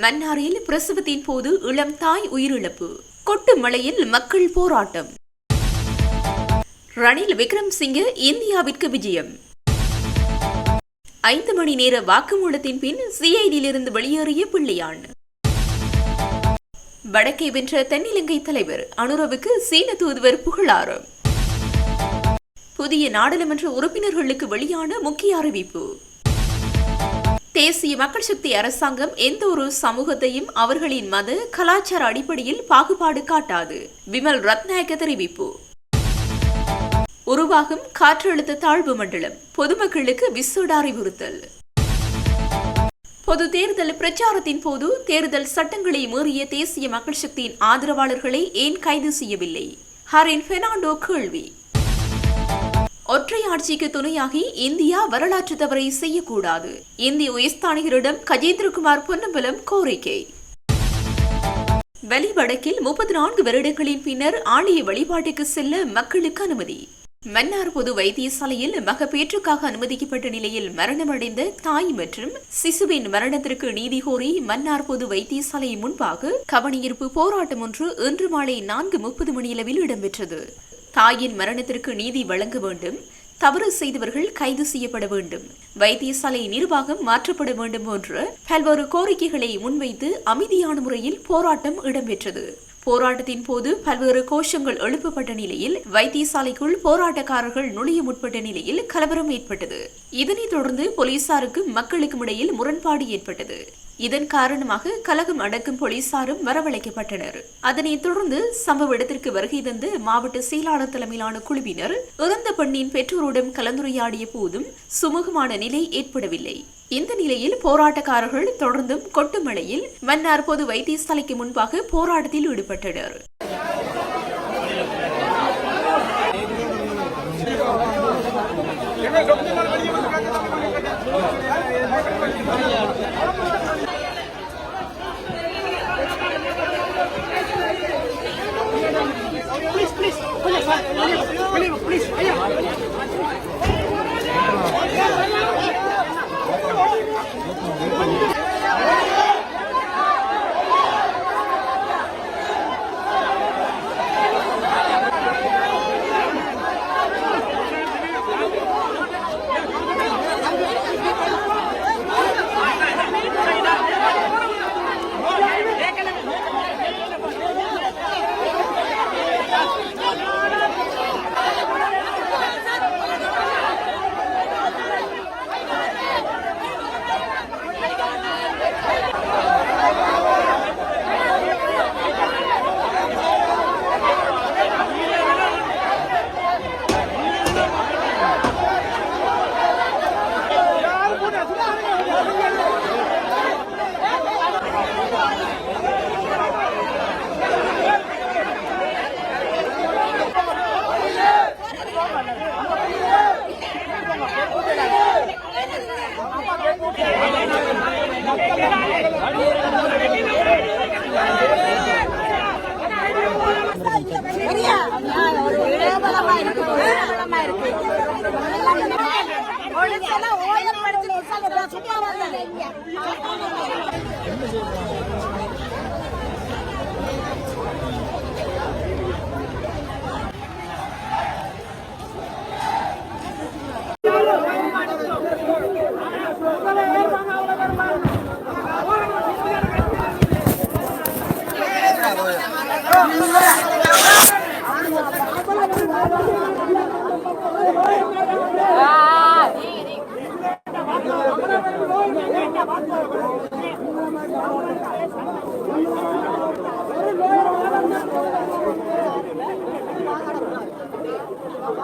மன்னாரில் பிரசவத்தின் போது இளம் தாய் உயிரிழப்பு. கொட்டு மழையில் மக்கள் போராட்டம். ரணில் விக்ரம் விக்ரம்சிங்கே இந்தியாவிற்கு விஜயம். ஐந்து மணி நேர வாக்குமூலத்தின் பின் சிஐடியிலிருந்து வெளியேறிய பிள்ளையான். வடக்கை வென்ற தென்னிலங்கை தலைவர் அனுரவுக்கு சீன தூதுவர் புகழாரம். புதிய நாடாளுமன்ற உறுப்பினர்களுக்கு வெளியான முக்கிய அறிவிப்பு. தேசிய மக்கள் சக்தி அரசாங்கம் எந்த ஒரு சமூகத்தையும் அவர்களின் மத கலாச்சார அடிப்படையில் பாகுபாடு காட்டாது. விமல் ரத்நாயக்க தெரிவிப்பு. உருவாகும் காற்றழுத்த தாழ்வு மண்டலம். பொதுமக்களுக்கு விசேட அறிவுறுத்தல். பொது தேர்தல் பிரச்சாரத்தின் போது தேர்தல் சட்டங்களை மீறிய தேசிய மக்கள் சக்தியின் ஆதரவாளர்களை ஏன் கைது செய்யவில்லை? ஹரின் பெர்னாண்டோ கேள்வி. ஒற்றை ஆட்சிக்கு துணையாகி இந்தியா வரலாற்று தவறை செய்யக்கூடாது. இந்திய உயர்ஸ்தானிகரிடம் கஜேந்திரகுமார் பொன்னம்பலம் கோரிக்கை. வெளிவடக்கில் முப்பத்தி நான்கு வருடங்களின் பின்னர் ஆலய வழிபாட்டுக்கு செல்ல மக்களுக்கு அனுமதி. மன்னார் பொது வைத்தியசாலையில் மகப்பேற்றுக்காக அனுமதிக்கப்பட்ட நிலையில் மரணமடைந்த தாய் மற்றும் சிசுவின் மரணத்திற்கு நீதி கோரி மன்னார் பொது வைத்தியசாலை முன்பாக கவனியிருப்பு போராட்டம் ஒன்று இன்று மாலை நான்கு முப்பது மணியளவில் இடம்பெற்றது. தாயின் மரணத்திற்கு நீதி வழங்க வேண்டும். தவறு செய்தவர்கள் கைது செய்யப்பட வேண்டும். வைத்தியசாலை நிர்வாகம் மாற்றப்பட வேண்டும் போன்ற பல்வேறு கோரிக்கைகளை முன்வைத்து அமைதியான முறையில் போராட்டம் இடம்பெற்றது. போராட்டத்தின் போது பல்வேறு கோஷங்கள் எழுப்பப்பட்ட நிலையில் வைத்தியசாலைக்குள் போராட்டக்காரர்கள் நுழைய முற்பட்ட நிலையில் கலவரம் ஏற்பட்டது. இதனைத் தொடர்ந்து போலீசாருக்கும் மக்களுக்கும் இடையில் முரண்பாடு ஏற்பட்டது. இதன் காரணமாக கலகம் அடக்கும் போலீசாரும் வரவழைக்கப்பட்டனர். அதனைத் தொடர்ந்து சம்பவ இடத்திற்கு வருகை தந்த மாவட்ட செயலாளர் தலைமையிலான குழுவினர் இறந்த பெண்ணின் பெற்றோருடன் கலந்துரையாடிய போதும் சுமூகமான நிலை ஏற்படவில்லை. இந்த நிலையில் போராட்டக்காரர்கள் தொடர்ந்தும் கொட்டுமலையில் மன்னார் பொது வைத்தியசாலைக்கு முன்பாக போராட்டத்தில் ஈடுபட்டனர். இருக்கு, ஒரு இடபலமா இருக்கு.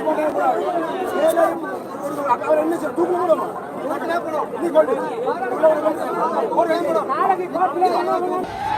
ஒழுங்கெல்லாம் ஓயல் படிச்சு உட்கார்ந்து கூட வந்தது. நாளைக்கு பண்றதுக்கான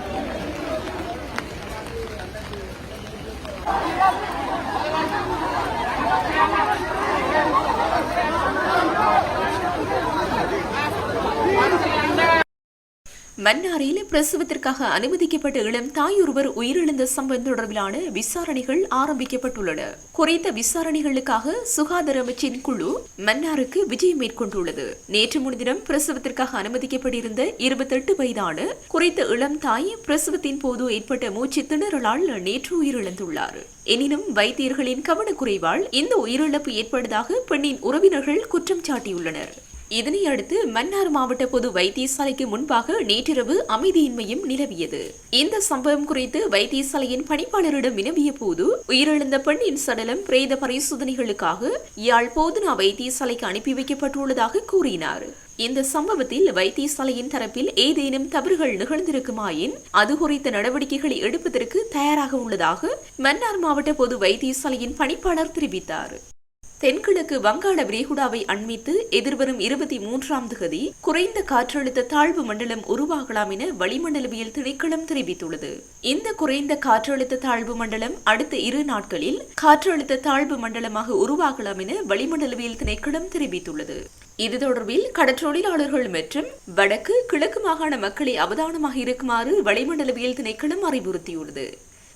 மன்னாரில் பிரசவத்திற்காக அனுமதிக்கப்பட்ட இளம் தாயொருவர் உயிரிழந்த சம்பவம் தொடர்பிலான விசாரணைகள் ஆரம்பிக்கப்பட்டுள்ளன. குறித்த விசாரணைகளுக்காக சுகாதார அமைச்சின் குழு மன்னாருக்கு விஜயம் மேற்கொண்டுள்ளது. நேற்று முன்தினம் பிரசவத்திற்காக அனுமதிக்கப்பட்டிருந்த இருபத்தெட்டு வயதான குறித்த இளம் தாய் பிரசவத்தின் போது ஏற்பட்ட மூச்சு திணறலால் நேற்று உயிரிழந்துள்ளார். எனினும் வைத்தியர்களின் கவனக்குறைவால் இந்த உயிரிழப்பு ஏற்பட்டதாக பெண்ணின் உறவினர்கள் குற்றம் சாட்டியுள்ளனர். இதனையடுத்து மன்னார் மாவட்ட பொது வைத்தியசாலைக்கு முன்பாக நேற்றிரவு அமைதியின்மையும் நிலவியது. இந்த சம்பவம் குறித்து வைத்தியசாலையின் பணிப்பாளரிடம் வினவிய போது உயிரிழந்த பெண்ணின் சடலம் பிரேத பரிசோதனைகளுக்காக யாழ் போதுனா வைத்தியசாலைக்கு அனுப்பி வைக்கப்பட்டுள்ளதாக கூறினார். இந்த சம்பவத்தில் வைத்தியசாலையின் தரப்பில் ஏதேனும் தவறுகள் நிகழ்ந்திருக்குமாயின் அது குறித்த நடவடிக்கைகளை எடுப்பதற்கு தயாராக உள்ளதாக மன்னார் மாவட்ட பொது வைத்தியசாலையின் பணிப்பாளர் தெரிவித்தார். தென்கிழக்கு வங்காள விரிகுடாவை அண்மித்து எதிர்வரும் இருபத்தி மூன்றாம் தேதி குறைந்த காற்றழுத்த தாழ்வு மண்டலம் உருவாகலாம் என வளிமண்டலவியல் திணைக்களம் தெரிவித்துள்ளது. இந்த குறைந்த காற்றழுத்த தாழ்வு மண்டலம் அடுத்த இரு நாட்களில் காற்றழுத்த தாழ்வு மண்டலமாக உருவாகலாம் என வளிமண்டலவியல் திணைக்களம் தெரிவித்துள்ளது. இது தொடர்பில் கடற்றொழிலாளர்கள் மற்றும் வடக்கு கிழக்கு மாகாண மக்களை அவதானமாக இருக்குமாறு வளிமண்டலவியல் திணைக்களம் அறிவுறுத்தியுள்ளது.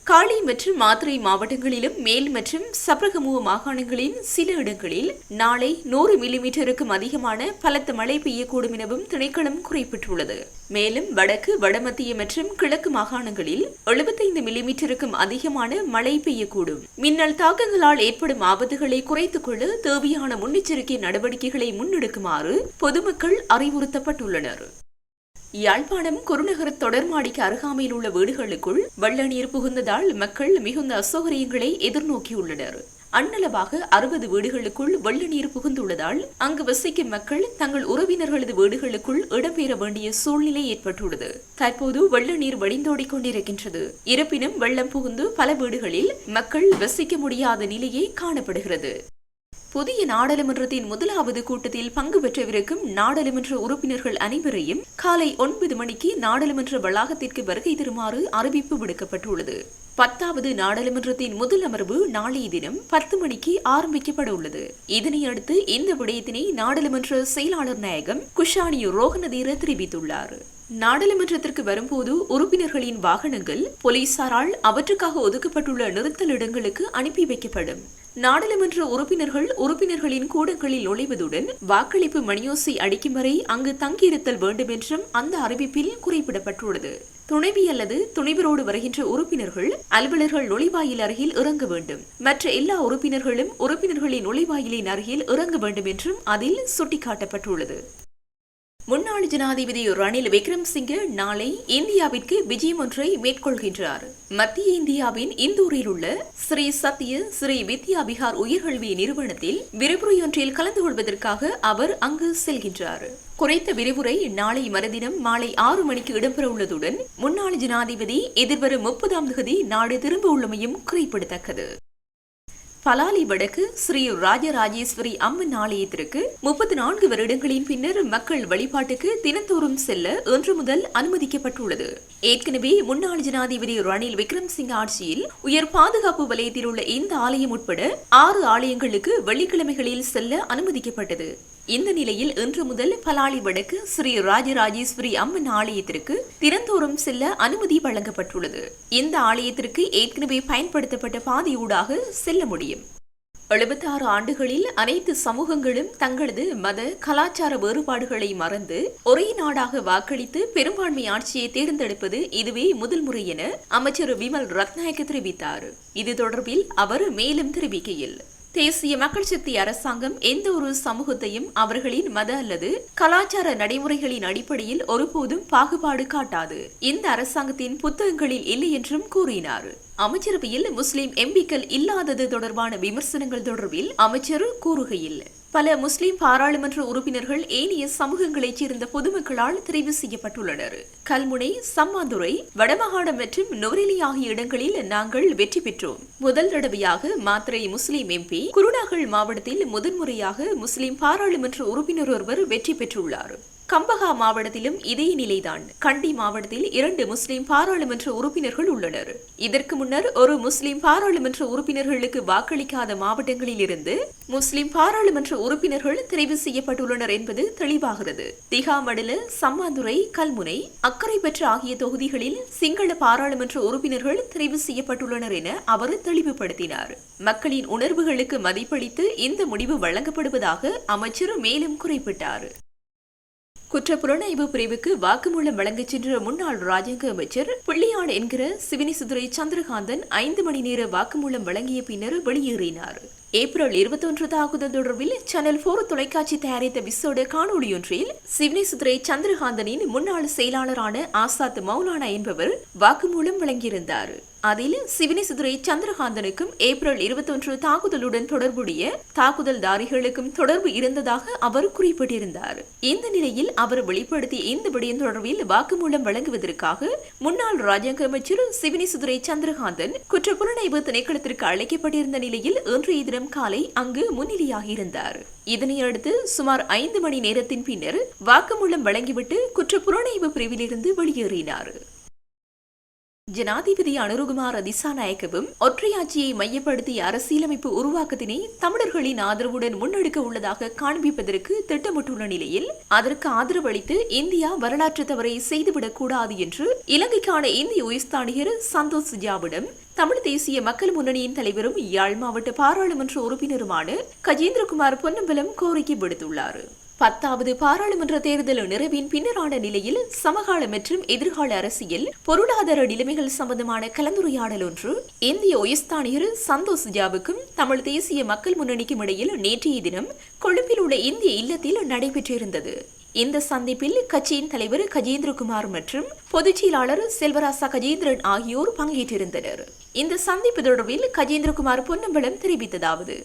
காலி மற்றும் மாத்திரை மாவட்டங்களிலும் மேல் மற்றும் சப்ரகமுவ மாகாணங்களின் சில இடங்களில் நாளை நூறு மில்லிமீட்டருக்கும் அதிகமான பலத்த மழை பெய்யக்கூடும் எனவும் திணைக்களம் குறிப்பிட்டுள்ளது. மேலும் வடக்கு வடமத்திய மற்றும் கிழக்கு மாகாணங்களில் எழுபத்தைந்து மில்லிமீட்டருக்கும் அதிகமான மழை பெய்யக்கூடும். மின்னல் தாக்கங்களால் ஏற்படும் ஆபத்துகளை குறைத்துக் கொள்ள தேவையான முன்னெச்சரிக்கை நடவடிக்கைகளை முன்னெடுக்குமாறு பொதுமக்கள் அறிவுறுத்தப்பட்டுள்ளனர். யாழ்ப்பாணம் குருநகர தொடர்மாடிக்கு அருகாமையில் உள்ள வீடுகளுக்குள் வெள்ள நீர் புகுந்ததால் மக்கள் மிகுந்த அசௌகரியங்களை எதிர்நோக்கியுள்ளனர். அன்னளவாக அறுபது வீடுகளுக்குள் வெள்ள நீர் புகுந்துள்ளதால் அங்கு வசிக்கும் மக்கள் தங்கள் உறவினர்களது வீடுகளுக்குள் இடம்பெற வேண்டிய சூழ்நிலை ஏற்பட்டுள்ளது. தற்போது வெள்ள நீர் வடிந்தோடிக் கொண்டிருக்கின்றது. இருப்பினும் வெள்ளம் புகுந்து பல வீடுகளில் மக்கள் வசிக்க முடியாத நிலையே காணப்படுகிறது. புதிய நாடாளுமன்றத்தின் முதலாவது கூட்டத்தில் பங்கு பெற்றவிருக்கும் நாடாளுமன்ற உறுப்பினர்கள் அனைவரையும் காலை ஒன்பது மணிக்கு நாடாளுமன்ற வளாகத்திற்கு வருகை தருமாறு அறிவிப்பு விடுக்கப்பட்டுள்ளது. பத்தாவது நாடாளுமன்றத்தின் முதல் அமர்வு நாளைய தினம் பத்து மணிக்கு ஆரம்பிக்கப்பட உள்ளது. இதனையடுத்து இந்த விடயத்தினை நாடாளுமன்ற செயலாளர் நாயகம் குஷானி ரோகனதீர தெரிவித்துள்ளார். நாடாளுமன்றத்திற்கு வரும்போது உறுப்பினர்களின் வாகனங்கள் போலீசாரால் அவற்றுக்காக ஒதுக்கப்பட்டுள்ள நிறுத்தல் இடங்களுக்கு அனுப்பி வைக்கப்படும். நாடாளுமன்ற உறுப்பினர்கள் உறுப்பினர்களின் கூடங்களில் நுழைவதுடன் வாக்களிப்பு மணியோசை அடிக்கும் வரை அங்கு தங்கியிருத்தல் வேண்டும் என்றும் அந்த அறிவிப்பில் குறிப்பிடப்பட்டுள்ளது. துணைவி அல்லது துணைவரோடு வருகின்ற உறுப்பினர்கள் அலுவலர்கள் நுழைவாயில் அருகில் இறங்க வேண்டும். மற்ற எல்லா உறுப்பினர்களும் உறுப்பினர்களின் நுழைவாயிலின் அருகில் இறங்க வேண்டும் என்றும் அதில் சுட்டிக்காட்டப்பட்டுள்ளது. முன்னாள் ஜனாதிபதி ரணில் விக்ரம்சிங்கே நாளை இந்தியாவிற்கு விஜயம் ஒன்றை மேற்கொள்கின்றார். மத்திய இந்தியாவின் இந்தூரில் உள்ள ஸ்ரீ சத்ய ஸ்ரீ வித்யா விஹார் உயர்கல்வி நிறுவனத்தில் விரிவுரையொன்றில் கலந்து கொள்வதற்காக அவர் அங்கு செல்கின்றார். குறைத்த விரிவுரை நாளை மறுதினம் மாலை ஆறு மணிக்கு இடம்பெற உள்ளதுடன் முன்னாள் ஜனாதிபதி எதிர்வரும் முப்பதாம் தேதி நாடு திரும்ப உள்ளமையும் குறிப்பிடத்தக்கது. பலாலி வடக்கு ஸ்ரீ ராஜராஜேஸ்வரி அம்மன் ஆலயத்திற்கு முப்பத்தி நான்கு வருடங்களின் பின்னர் மக்கள் வழிபாட்டுக்கு தினந்தோறும் செல்ல இன்று முதல் அனுமதிக்கப்பட்டுள்ளது. ஏற்கனவே முன்னாள் ஜனாதிபதி ரணில் விக்ரம்சிங் ஆட்சியில் உயர் பாதுகாப்பு வலயத்தில் உள்ள இந்த ஆலயம் உட்பட ஆறு ஆலயங்களுக்கு வெள்ளிக்கிழமைகளில் செல்ல அனுமதிக்கப்பட்டது. இந்த நிலையில் இன்று முதல் பலாலி வடக்கு ஸ்ரீ ராஜராஜேஸ்வரி அம்மன் ஆலயத்திற்கு திறந்தோறும் செல்ல அனுமதி வழங்கப்பட்டுள்ளது. இந்த ஆலயத்திற்கு ஏற்கனவே பயன்படுத்தப்பட்ட பாதையூடாக செல்ல முடியும். எழுபத்தாறு ஆண்டுகளில் அனைத்து சமூகங்களும் தங்களது மத கலாச்சார வேறுபாடுகளை மறந்து ஒரே நாடாக வாக்களித்து பெரும்பான்மை ஆட்சியை தேர்ந்தெடுப்பது இதுவே முதல் முறை என அமைச்சர் விமல் ரத்நாயக்க தெரிவித்தார். இது தொடர்பில் அவர் மேலும் தெரிவிக்கையில் தேசிய மக்கள் சக்தி அரசாங்கம் எந்த ஒரு சமூகத்தையும் அவர்களின் மத அல்லது கலாச்சார நடைமுறைகளின் அடிப்படையில் ஒருபோதும் பாகுபாடு காட்டாது. இந்த அரசாங்கத்தின் புத்தகங்களில் இல்லை என்றும் கூறினார். அமைச்சரவையில் முஸ்லிம் எம்பிக்கள் இல்லாதது தொடர்பான விமர்சனங்கள் தொடர்பில் அமைச்சர் கூறுகையில் பல முஸ்லிம் பாராளுமன்ற உறுப்பினர்கள் ஏனைய சமூகங்களைச் சேர்ந்த பொதுமக்களால் தெரிவு செய்யப்பட்டுள்ளனர். கல்முனை சம்மாந்துறை வடமாகாணம் மற்றும் நுவரெலி ஆகிய இடங்களில் நாங்கள் வெற்றி பெற்றோம். முதல் தடவையாக மாத்திரை முஸ்லிம் எம்பி குருநாகல் மாவட்டத்தில் முதன்முறையாக முஸ்லிம் பாராளுமன்ற உறுப்பினர் ஒருவர் வெற்றி பெற்றுள்ளார். கம்பஹா மாவட்டத்திலும் இதே நிலைதான். கண்டி மாவட்டத்தில் இரண்டு முஸ்லிம் பாராளுமன்ற உறுப்பினர்கள் உள்ளனர். இதற்கு முன்னர் ஒரு முஸ்லிம் பாராளுமன்ற உறுப்பினர்களுக்கு வாக்களிக்காத மாவட்டங்களில் இருந்து முஸ்லிம் பாராளுமன்ற உறுப்பினர்கள் தெரிவு செய்யப்பட்டுள்ளனர் என்பது தெளிவாகிறது. திகாமடல சம்மாந்துறை கல்முனை அக்கறை பெற்ற ஆகிய தொகுதிகளில் சிங்கள பாராளுமன்ற உறுப்பினர்கள் தெரிவு செய்யப்பட்டுள்ளனர் என அவர் தெளிவுபடுத்தினார். மக்களின் உணர்வுகளுக்கு மதிப்பளித்து இந்த முடிவு வழங்கப்படுவதாக அமைச்சர் மேலும் குறிப்பிட்டார். குற்றப்புலனாய்வு பிரிவுக்கு வாக்குமூலம் வழங்கச் சென்ற முன்னாள் ராஜாங்க அமைச்சர் பிள்ளையாடு என்கிற சிவினிசுதுரை சந்திரகாந்தன் ஐந்து மணி நேர வாக்குமூலம் வழங்கிய பின்னர் வெளியேறினார். ஏப்ரல் இருபத்தொன்று தாக்குதல் தொடர்பில் சேனல் போர் தொலைக்காட்சி தயாரித்த விசோட காணொளியொன்றில் சிவனிசுதுரை சந்திரகாந்தனின் முன்னாள் செயலாளரான ஆசாத் மௌலானா என்பவர் வாக்குமூலம் வழங்கியிருந்தார். அதில் சிவனேசுதுரை சந்திரகாந்தனுக்கும் ஏப்ரல் இருபத்தொன்று தாக்குதலுடன் தொடர்புடைய தாக்குதல்தாரிகளுக்கும் தொடர்பு இருந்ததாக அவர் குறிப்பிட்டிருந்தார். இந்த நிலையில் அவர் வெளிப்படுத்திய இந்த விடயம் தொடர்பில் வாக்குமூலம் வழங்குவதற்காக முன்னாள் ராஜாங்க அமைச்சர் சிவனேசுதுரை சந்திரகாந்தன் குற்றப்புலனாய்வு திணைக்களத்திற்கு அழைக்கப்பட்டிருந்த நிலையில் இன்றைய தினம் காலை அங்கு முன்னிலையாகியிருந்தார். இதனையடுத்து சுமார் ஐந்து மணி நேரத்தின் பின்னர் வாக்குமூலம் வழங்கிவிட்டு குற்றப்புலனாய்வு பிரிவிலிருந்து வெளியேறினார். ஜனாதிபதி அனுருகுமார் திசாநாயக்கவும் ஒற்றையாட்சியை மையப்படுத்திய அரசியலமைப்பு உருவாக்கத்தினை தமிழர்களின் ஆதரவுடன் முன்னெடுக்க உள்ளதாக காண்பிப்பதற்கு திட்டமிட்டுள்ள நிலையில் அதற்கு ஆதரவளித்து இந்தியா வரலாற்று தவறை செய்துவிடக் கூடாது என்று இலங்கைக்கான இந்திய உயர்ஸ்தானிகர் சந்தோஷ் ஜாவிடம் தமிழ் தேசிய மக்கள் முன்னணியின் தலைவரும் யாழ் மாவட்ட பாராளுமன்ற உறுப்பினருமான கஜேந்திரகுமார் பொன்னம்பலம் கோரிக்கை விடுத்துள்ளார். பத்தாவது பாராளுமன்ற தேர்தல் நிறைவின் பின்னரான நிலையில் சமகால மற்றும் எதிர்கால அரசியல் பொருளாதார நிலைமைகள் சம்பந்தமான கலந்துரையாடல் ஒன்று இந்திய உயர்ஸ்தானிகர் சந்தோஷ் ஜாவுக்கும் தமிழ் தேசிய மக்கள் முன்னணிக்கும் இடையில் நேற்றைய தினம் கொழும்பில் உள்ள இந்திய இல்லத்தில் நடைபெற்றிருந்தது. இந்த சந்திப்பில் கட்சியின் தலைவர் கஜேந்திரகுமார் மற்றும் பொதுச் செயலாளர் செல்வராசா கஜேந்திரன் ஆகியோர் பங்கேற்றிருந்தனர். இந்த சந்திப்பு தொடர்பில் கஜேந்திரகுமார் பொன்னம்பலம் தெரிவித்ததாவது.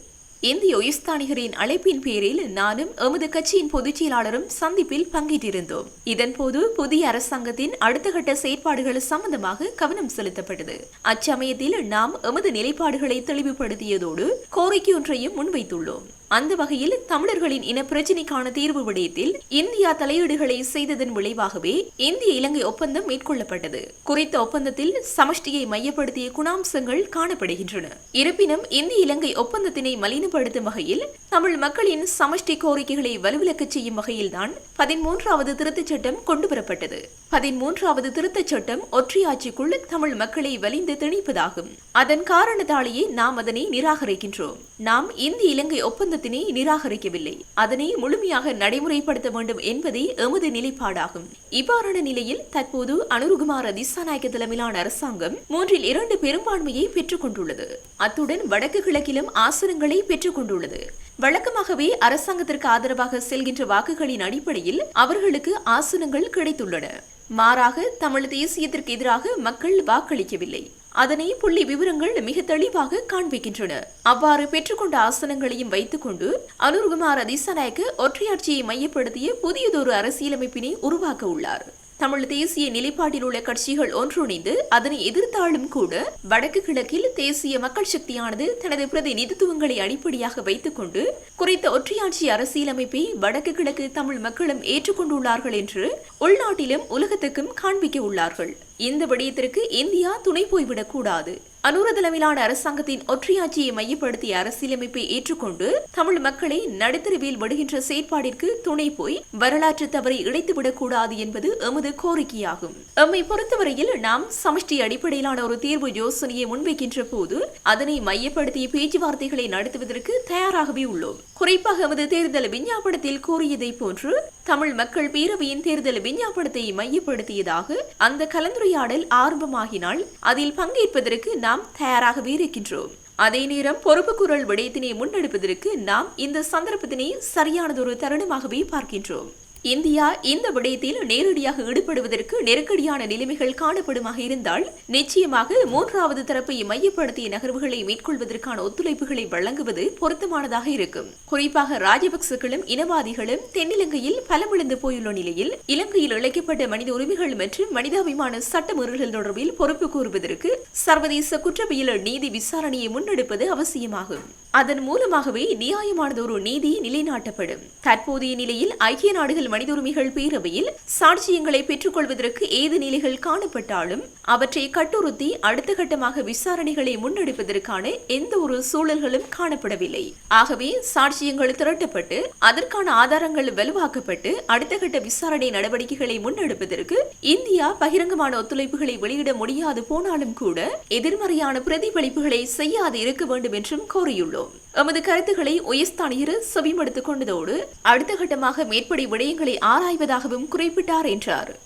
இந்திய உயர்ஸ்தானிகரின் அழைப்பின் பேரில் நானும் எமது கட்சியின் பொதுச் செயலாளரும் சந்திப்பில் பங்கேற்றிருந்தோம். இதன்போது புதிய அரசாங்கத்தின் அடுத்த கட்ட செயற்பாடுகள் சம்பந்தமாக கவனம் செலுத்தப்பட்டது. அச்சமயத்தில் நாம் எமது நிலைப்பாடுகளை தெளிவுபடுத்தியதோடு கோரிக்கை ஒன்றையும் முன்வைத்துள்ளோம். அந்த வகையில் தமிழர்களின் இன பிரச்சினைக்கான தீர்வு விடயத்தில் இந்தியா தலையீடுகளை செய்ததன் விளைவாகவே இந்திய இலங்கை ஒப்பந்தம் மேற்கொள்ளப்பட்டது. குறித்த ஒப்பந்தத்தில் சமஷ்டியை மையப்படுத்திய குணாம்சங்கள் காணப்படுகின்றன. இருப்பினும் இந்திய இலங்கை ஒப்பந்தத்தினை மலினப்படுத்தும் வகையில் தமிழ் மக்களின் சமஷ்டி கோரிக்கைகளை வலுவிலக்கச் செய்யும் வகையில்தான் பதிமூன்றாவது திருத்தச் சட்டம் கொண்டுவரப்பட்டது. பதிமூன்றாவது திருத்தச் சட்டம் ஒற்றையாட்சிக்குள் தமிழ் மக்களை வலிந்து திணிப்பதாகும். அதன் காரணத்தாலேயே நாம் அதனை நிராகரிக்கின்றோம். நாம் இந்திய இலங்கை ஒப்பந்த ஒப்பந்தத்தினை நிராகரிக்கவில்லை. அதனை முழுமையாக நடைமுறைப்படுத்த வேண்டும் என்பதே எமது நிலைப்பாடாகும். இவ்வாறான நிலையில் தற்போது அனுருகுமார திசாநாயக்க தலைமையிலான அரசாங்கம் மூன்றில் இரண்டு பெரும்பான்மையை பெற்றுக் கொண்டுள்ளது. அத்துடன் வடக்கு கிழக்கிலும் ஆசனங்களை பெற்றுக் கொண்டுள்ளது. வழக்கமாகவே அரசாங்கத்திற்கு ஆதரவாக செல்கின்ற வாக்குகளின் அடிப்படையில் அவர்களுக்கு ஆசனங்கள் கிடைத்துள்ளன. மாறாக தமிழ் தேசியத்திற்கு எதிராக மக்கள் வாக்களிக்கவில்லை. அதனை புள்ளி விவரங்கள் மிக தெளிவாக காண்பிக்கின்றன. அவ்வாறு பெற்றுக்கொண்ட ஆசனங்களையும் வைத்துக்கொண்டு அனுர்குமார் அதிசநாயக்கு ஒற்றையாட்சியை மையப்படுத்திய புதியதொரு அரசியலமைப்பினை உருவாக்க உள்ளார். தமிழ் தேசிய நிலைப்பாட்டில் உள்ள கட்சிகள் ஒன்றிணைந்து அதனை எதிர்த்தாலும் கூட வடக்கு கிழக்கில் தேசிய மக்கள் சக்தியானது தனது பிரதிநிதித்துவங்களை அடிப்படையாக வைத்துக்கொண்டு குறித்த ஒற்றையாட்சி அரசியலமைப்பை வடக்கு கிழக்கு தமிழ் மக்களும் ஏற்றுக்கொண்டுள்ளார்கள் என்று உள்நாட்டிலும் உலகத்துக்கும் காண்பிக்க உள்ளார்கள். இந்த விடயத்திற்கு இந்தியா துணை போய்விடக் கூடாது அனுர தலைமையிலான அரசாங்கத்தின் ஒற்றையாட்சியை மையப்படுத்திய அரசியலமைப்பை ஏற்றுக்கொண்டு தமிழ் மக்களை நடுத்தரவில் விடுகின்ற செயற்பாடிற்கு துணை போய் வரலாற்று தவறை இழைத்துவிடக் கூடாது என்பது எமது கோரிக்கையாகும். எம்மை பொறுத்தவரையில் நாம் சமஷ்டி அடிப்படையிலான ஒரு தீர்வு யோசனையை முன்வைக்கின்ற போது அதனை மையப்படுத்திய பேச்சுவார்த்தைகளை நடத்துவதற்கு தயாராகவே உள்ளோம். குறிப்பாக எமது தேர்தல் விஞ்ஞாபனத்தில் கூறியதை போன்று தமிழ் மக்கள் பேரவையின் தேர்தல் விஞ்ஞாபனத்தை மையப்படுத்தியதாக அந்த கலந்துரையாடல் ஆரம்பமாகினால் அதில் பங்கேற்பதற்கு நாம் தயாராகவே இருக்கின்றோம். அதே நேரம் பொறுப்பு குரல் விடயத்தினை முன்னெடுப்பதற்கு நாம் இந்த சந்தர்ப்பத்தினை சரியானதொரு தருணமாகவே பார்க்கின்றோம். இந்தியா இந்த விடயத்தில் நேரடியாக ஈடுபடுவதற்கு நெருக்கடியான நிலைமைகள் காணப்படுமாக இருந்தால் நிச்சயமாக மூன்றாவது தரப்பை மையப்படுத்திய நகர்வுகளை மேற்கொள்வதற்கான ஒத்துழைப்புகளை வழங்குவது பொருத்தமானதாக இருக்கும். குறிப்பாக ராஜபக்சர்களும் இனவாதிகளும் தென்னிலங்கையில் பலமிழந்து போயுள்ள நிலையில் இலங்கையில் இழைக்கப்பட்ட மனித உரிமைகள் மற்றும் மனிதாபிமான சட்ட மீறல்கள் தொடர்பில் பொறுப்பு கூறுவதற்கு சர்வதேச குற்றவியல் நீதி விசாரணையை முன்னெடுப்பது அவசியமாகும். அதன் மூலமாகவே நியாயமானதொரு நீதி நிலைநாட்டப்படும். தற்போதைய நிலையில் ஐக்கிய நாடுகள் மனித உரிமைகள் பேரவையில் சாட்சியங்களை பெற்றுக்கொள்வதற்கு ஏது நிலைகள் காணப்பட்டாலும் அவற்றை கட்டுறுத்தி அடுத்த கட்டமாக விசாரணைகளை முன்னெடுப்பதற்கான எந்த ஒரு சூழல்களும் காணப்படவில்லை. ஆகவே சாட்சியங்கள் திரட்டப்பட்டு அதற்கான ஆதாரங்கள் வலுவாக்கப்பட்டு அடுத்த கட்ட விசாரணை நடவடிக்கைகளை முன்னெடுப்பதற்கு இந்தியா பகிரங்கமான ஒத்துழைப்புகளை வெளியிட முடியாது போனாலும் கூட எதிர்மறையான பிரதிபலிப்புகளை செய்யாது இருக்க வேண்டும் என்றும் கோரியுள்ளோம். எமது கருத்துக்களை உயர்ஸ்தானியர் செவிமடுத்துக் கொண்டதோடு அடுத்த கட்டமாக மேற்படி விடயங்கள் ஆராய்வதாகவும் குறிப்பிட்டார் என்றார்.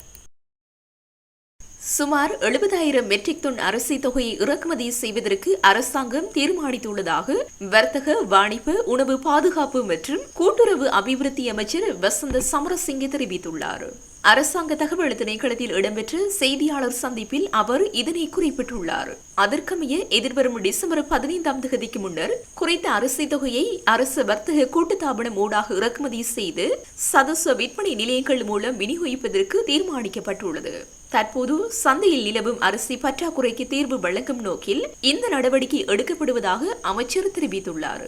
சுமார் எழுபதாயிரம் மெட்ரிக் டன் அரிசி தொகையை இறக்குமதி செய்வதற்கு அரசாங்கம் தீர்மானித்துள்ளதாக வர்த்தக வாணிப உணவு பாதுகாப்பு மற்றும் கூட்டுறவு அபிவிருத்தி அமைச்சர் வசந்த சமரசிங்க தெரிவித்துள்ளார். அரசாங்க தகவல் திணைக்களத்தில் இடம்பெற்ற செய்தியாளர் சந்திப்பில் அவர் இதனை குறிப்பிட்டுள்ளார். அதற்கமைய எதிர்வரும் டிசம்பர் பதினைந்தாம் தேதிக்கு முன்னர் குறைத்த அரிசி தொகையை அரசு வர்த்தக கூட்டுத்தாபனம் ஊடாக இறக்குமதி செய்து சதச விற்பனை நிலையங்கள் மூலம் விநியோகிப்பதற்கு தீர்மானிக்கப்பட்டுள்ளது. தற்போது சந்தையில் நிலவும் அரிசி பற்றாக்குறைக்கு தீர்வு வழங்கும் நோக்கில் இந்த நடவடிக்கை எடுக்கப்படுவதாக அமைச்சர் தெரிவித்துள்ளார்.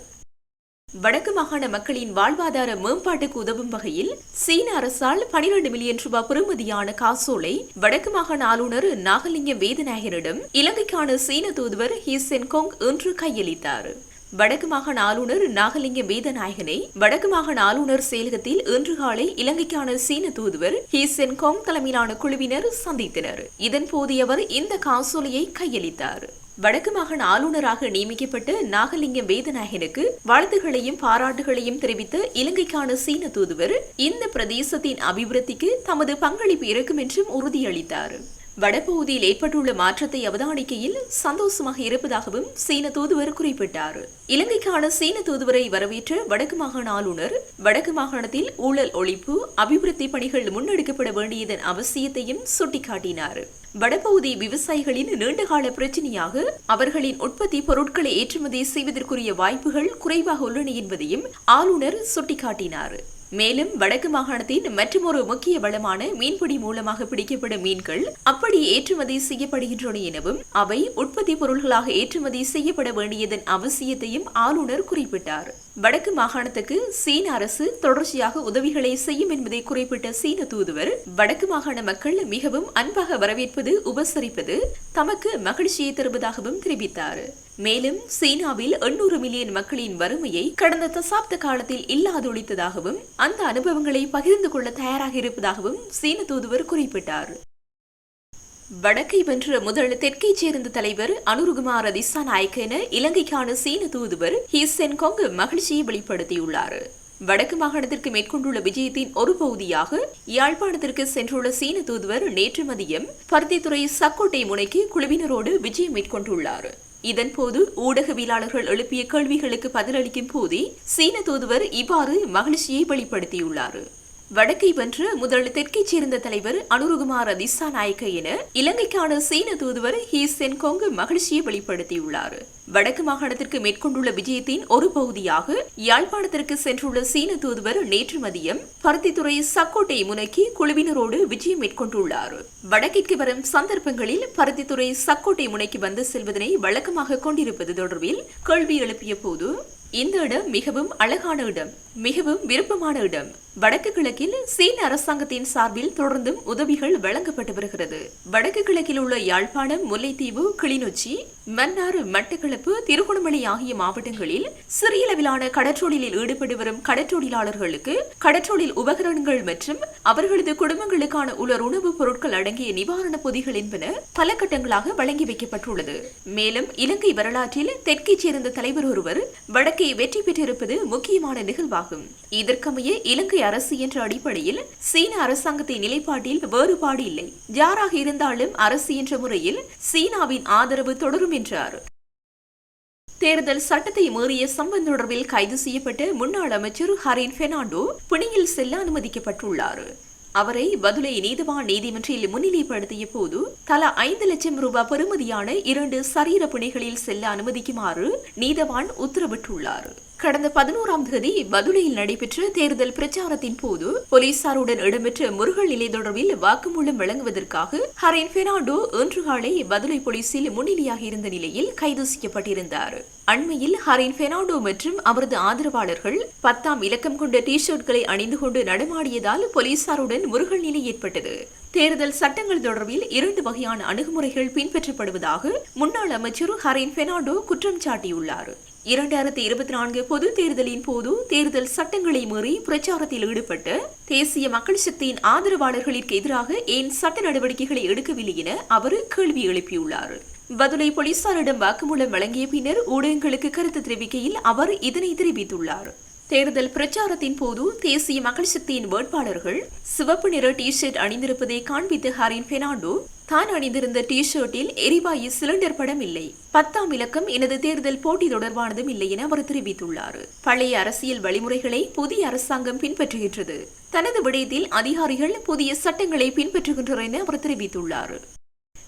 வடக்கு மாகாண மக்களின் வாழ்வாதார மேம்பாட்டுக்கு உதவும் வகையில் சீன அரசால் பனிரெண்டு மில்லியன் ரூபாய் பெறுமதியான காசோலை வடக்கு மாகாண ஆளுநர் நாகலிங்கம் வேதநாயகனிடம் இலங்கைக்கான சீன தூதுவர் ஹீசென் கோங் இன்று கையளித்தார். வடக்கு மாகாண ஆளுநர் நாகலிங்கம் வேதநாயகனை வடக்கு மாகாண ஆளுநர் செயலகத்தில் இன்று காலை இலங்கைக்கான சீன தூதுவர் ஹீசென் கோங் தலைமையிலான குழுவினர் சந்தித்தனர். இதன்போது அவர் இந்த காசோலையை கையளித்தார். வடக்கு மாகாண ஆளுநராக நியமிக்கப்பட்ட நாகலிங்கம் வேதநாயகனுக்கு வாழ்த்துகளையும் பாராட்டுகளையும் தெரிவித்த இலங்கைக்கான சீன தூதுவர் இந்த பிரதேசத்தின் அபிவிருத்திக்கு தமது பங்களிப்பு இருக்கும் என்றும் உறுதியளித்தார். வடபகுதியில் ஏற்பட்டுள்ள மாற்றத்தை அவதானிக்கையில் சந்தோஷமாக இருப்பதாகவும் சீன தூதுவர் குறிப்பிட்டார். இலங்கைக்கான சீன தூதுவரை வரவேற்ற வடக்கு மாகாண ஆளுநர் வடக்கு மாகாணத்தில் ஊழல் ஒழிப்பு அபிவிருத்தி பணிகள் முன்னெடுக்கப்பட வேண்டியதன் அவசியத்தையும் சுட்டிக்காட்டினார். வடபகுதி விவசாயிகளின் நீண்டகால பிரச்சினையாக அவர்களின் உற்பத்தி பொருட்களை ஏற்றுமதி செய்வதற்குரிய வாய்ப்புகள் குறைவாக உள்ளன என்பதையும் ஆளுநர் சுட்டிக்காட்டினார். மேலும் வடக்கு மாகாணத்தின் மற்றொரு முக்கிய வளமான மீன்பிடி மூலமாக பிடிக்கப்படும் மீன்கள் அப்படி ஏற்றுமதி செய்யப்படுகின்றன எனவும் அவை உற்பத்தி பொருள்களாக ஏற்றுமதி செய்யப்பட வேண்டியதன் அவசியத்தையும் ஆளுநர் குறிப்பிட்டார். வடக்கு மாகாணத்துக்கு சீன அரசு தொடர்ச்சியாக உதவிகளை செய்யும் என்பதை குறிப்பிட்ட சீன தூதுவர் வடக்கு மாகாண மக்கள் மிகவும் அன்பாக வரவேற்பது உபசரிப்பது தமக்கு மகிழ்ச்சியை தருவதாகவும் தெரிவித்தார். மேலும் சீனாவில் எண்ணூறு மில்லியன் மக்களின் வறுமையை கடந்த தசாப்த காலத்தில் இல்லாதொழித்ததாகவும் அந்த அனுபவங்களை பகிர்ந்து கொள்ள தயாராக இருப்பதாகவும் சீன தூதுவர் குறிப்பிட்டார். வடக்கை வென்ற முதல் தெற்கை சேர்ந்த தலைவர் அனுருகுமார திசாநாயக்க என இலங்கைக்கான சீன தூதுவர் ஹீசென் கொங்கு மகிழ்ச்சியை வெளிப்படுத்தியுள்ளார். வடக்கு மாகாணத்திற்கு மேற்கொண்டுள்ள விஜயத்தின் ஒரு பகுதியாக யாழ்ப்பாணத்திற்கு சென்றுள்ள சீன தூதுவர் நேற்று மதியம் பருத்தித்துறை சக்கோட்டை முனைக்கு குழுவினரோடு விஜயம் மேற்கொண்டுள்ளார். இதன்போது ஊடகவியலாளர்கள் எழுப்பிய கேள்விகளுக்கு பதிலளிக்கும் போதே சீன தூதுவர் இவ்வாறு மகிழ்ச்சியை வெளிப்படுத்தியுள்ளார். வடக்கை வென்று முதல் தெற்கைச் சேர்ந்த தலைவர் அனுருகுமார திசாநாயக்க என இலங்கைக்கான சீன தூதுவர் ஹீ சென் மகிழ்ச்சியை வெளிப்படுத்தியுள்ளார். வடக்கு மாகாணத்திற்கு மேற்கொண்டுள்ள விஜயத்தின் ஒரு பகுதியாக யாழ்ப்பாணத்திற்கு சென்றுள்ள சீன தூதுவர் நேற்று மதியம் பருத்தித்துறை சக்கோட்டை முனக்கி குழுவினரோடு விஜயம் மேற்கொண்டுள்ளார். வடக்கிற்கு வரும் சந்தர்ப்பங்களில் பருத்தித்துறை சக்கோட்டை முனைக்கு வந்து செல்வதனை வழக்கமாக கொண்டிருப்பது தொடர்பில் கேள்வி எழுப்பிய போது இந்த இடம் மிகவும் அழகான இடம் மிகவும் விருப்பமான இடம். வடக்கு கிழக்கில் சீன அரசாங்கத்தின் சார்பில் தொடர்ந்தும் உதவிகள் வழங்கப்பட்டு வருகிறது. வடக்கு கிழக்கில் உள்ள யாழ்ப்பாணம் முல்லைத்தீவு கிளிநொச்சி மன்னார் மட்டக்களப்பு திருகோணமலை ஆகிய மாவட்டங்களில் சிறிய அளவிலான கடற்றொழிலில் ஈடுபட்டு வரும் கடற்றொழிலாளர்களுக்கு கடற்றொழில் உபகரணங்கள் மற்றும் அவர்களது குடும்பங்களுக்கான உலர் உணவுப் பொருட்கள் அடங்கிய நிவாரண பொதிகள் என்பன பல கட்டங்களாக வழங்கி வைக்கப்பட்டுள்ளது. மேலும் இலங்கை வரலாற்றில் தெற்கைச் சேர்ந்த தலைவர் ஒருவர் வடக்கே வெற்றி பெற்றிருப்பது முக்கியமான நிகழ்வாகும். இதற்கமைய இலங்கை அரசு என்ற அடிப்படையில் சீன அரசாங்கத்தின் நிலைப்பாட்டில் வேறுபாடு இல்லை. யாராக இருந்தாலும் அரசு என்ற முறையில் சீனாவின் ஆதரவு தொடரும் என்றார். தேர்தல் சட்டத்தை மீறிய சம்பவம் தொடர்பில் கைது செய்யப்பட்ட முன்னாள் அமைச்சர் ஹரின் பெர்னாண்டோ பிணையில் செல்ல அனுமதிக்கப்பட்டுள்ளார். அவரை பதுளை நீதிவான் நீதிமன்றில் முன்னிலைப்படுத்திய போது தலா ஐந்து லட்சம் ரூபாய் பெறுமதியான இரண்டு சரீர பிணைகளில் செல்ல அனுமதிக்குமாறு நீதவான் உத்தரவிட்டுள்ளார். கடந்த பதினோராம் தேதி பதுளையில் நடைபெற்ற தேர்தல் பிரச்சாரத்தின் போது போலீசாருடன் இடம்பெற்ற முருகல் நிலை தொடர்பில் வாக்குமூலம் வழங்குவதற்காக ஹரேன் பெர்னாண்டோ இன்று காலை பதுளை போலீசில் முன்னிலையாக இருந்த நிலையில் கைது செய்யப்பட்டிருந்தார். அண்மையில் ஹரேன் பெர்னாண்டோ மற்றும் அவரது ஆதரவாளர்கள் பத்தாம் இலக்கம் கொண்ட டி ஷர்ட்களை அணிந்து கொண்டு நடமாடியதால் போலீசாருடன் முருகல் நிலை ஏற்பட்டது. தேர்தல் சட்டங்கள் தொடர்பில் இரண்டு வகையான அணுகுமுறைகள் பின்பற்றப்படுவதாக முன்னாள் அமைச்சர் ஹரேன் பெர்னாண்டோ குற்றம் சாட்டியுள்ளார். இரண்டாயிரத்தி இருபத்தி நான்கு பொது தேர்தலின் போது தேர்தல் சட்டங்களை மீறி பிரச்சாரத்தில் ஈடுபட்டு தேசிய மக்கள் சக்தியின் ஆதரவாளர்களுக்கு எதிராக ஏன் சட்ட நடவடிக்கைகளை எடுக்கவில்லை என அவர் கேள்வி எழுப்பியுள்ளார். பதுளை போலீசாரிடம் வாக்குமூலம் வழங்கிய பின்னர் ஊடகங்களுக்கு கருத்து தெரிவிக்கையில் அவர் இதனை தெரிவித்துள்ளார். தேர்தல் பிரச்சாரத்தின் போது தேசிய மக்கள் சக்தியின் வேட்பாளர்கள் சிவப்பு நிற டி ஷர்ட் அணிந்திருப்பதை காண்பித்த ஹாரின் பெர்னாண்டோ தான் அணிந்திருந்த டி ஷர்ட்டில் எரிவாயு சிலிண்டர் படம் இல்லை. பத்தாம் இலக்கம் எனது தேர்தல் போட்டி தொடர்பானதும் இல்லை என அவர் தெரிவித்துள்ளார். பழைய அரசியல் வழிமுறைகளை புதிய அரசாங்கம் பின்பற்றுகின்றது. தனது விடயத்தில் அதிகாரிகள் புதிய சட்டங்களை பின்பற்றுகின்றனர் என அவர் தெரிவித்துள்ளார்.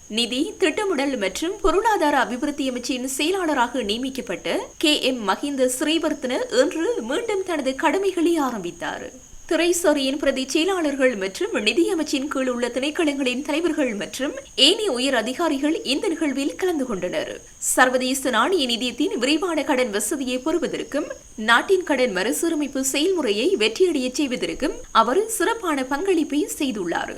நிதி திட்டமிடல் மற்றும் பொருளாதார அபிவிருத்தி அமைச்சின் செயலாளராக நியமிக்கப்பட்ட கே எம் மஹிந்த ஸ்ரீவர்த்தன இன்று மீண்டும் தனது கடமைகளை ஆரம்பித்தார். துறைசாரியின் பிரதி செயலாளர்கள் மற்றும் நிதியமைச்சின் கீழ் உள்ள திணைக்களங்களின் தலைவர்கள் மற்றும் ஏனைய உயர் அதிகாரிகள் இந்த நிகழ்வில் கலந்து கொண்டனர். சர்வதேச நாணய நிதியத்தின் விரைவான கடன் வசதியை பெறுவதற்கும் நாட்டின் கடன் மறுசீரமைப்பு செயல்முறையை வெற்றியடையச் செய்வதற்கும் அவர் சிறப்பான பங்களிப்பை செய்துள்ளார்.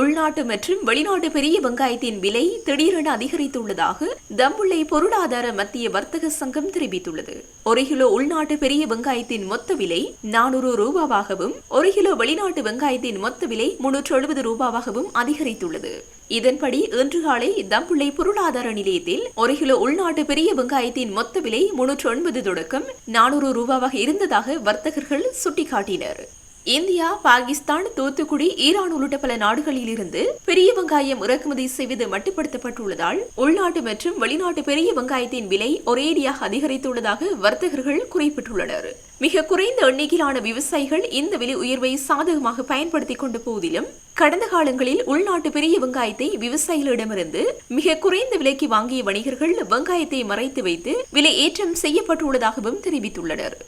உள்நாட்டு மற்றும் வெளிநாட்டு பெரிய வெங்காயத்தின் விலை திடீரென அதிகரித்துள்ளதாக தம்புள்ளை பொருளாதார மத்திய வர்த்தக சங்கம் தெரிவித்துள்ளது. ஒரு கிலோ உள்நாட்டு பெரிய வெங்காயத்தின் மொத்த விலை நானூறு ரூபாவாகவும் ஒரு கிலோ வெளிநாட்டு வெங்காயத்தின் மொத்த விலை முன்னூற்று எழுபது ரூபாவாகவும் அதிகரித்துள்ளது. இதன்படி இன்று காலை தம்புள்ளை பொருளாதார நிலையத்தில் ஒரு கிலோ உள்நாட்டு பெரிய வெங்காயத்தின் மொத்த விலை முன்னூற்று ஒன்பது தொடக்கம் நானூறு ரூபாவாக இருந்ததாக வர்த்தகர்கள் சுட்டிக்காட்டினர். இந்தியா பாகிஸ்தான் தூத்துக்குடி ஈரான் உள்ளிட்ட பல நாடுகளில் இருந்து பெரிய வெங்காயம் இறக்குமதி செய்வது மட்டுப்படுத்தப்பட்டுள்ளதால் உள்நாட்டு மற்றும் வெளிநாட்டு பெரிய வெங்காயத்தின் விலை ஒரேடியாக அதிகரித்துள்ளதாக வர்த்தகர்கள் குறிப்பிட்டுள்ளனர். மிக குறைந்த எண்ணிக்கையிலான விவசாயிகள் இந்த விலை உயர்வை சாதகமாக பயன்படுத்திக் கொண்ட போதிலும் கடந்த காலங்களில் உள்நாட்டு பெரிய வெங்காயத்தை விவசாயிகளிடமிருந்து மிக குறைந்த விலைக்கு வாங்கிய வணிகர்கள் வெங்காயத்தை மறைத்து வைத்து விலை ஏற்றம் செய்யப்பட்டுள்ளதாகவும் தெரிவித்துள்ளனர்.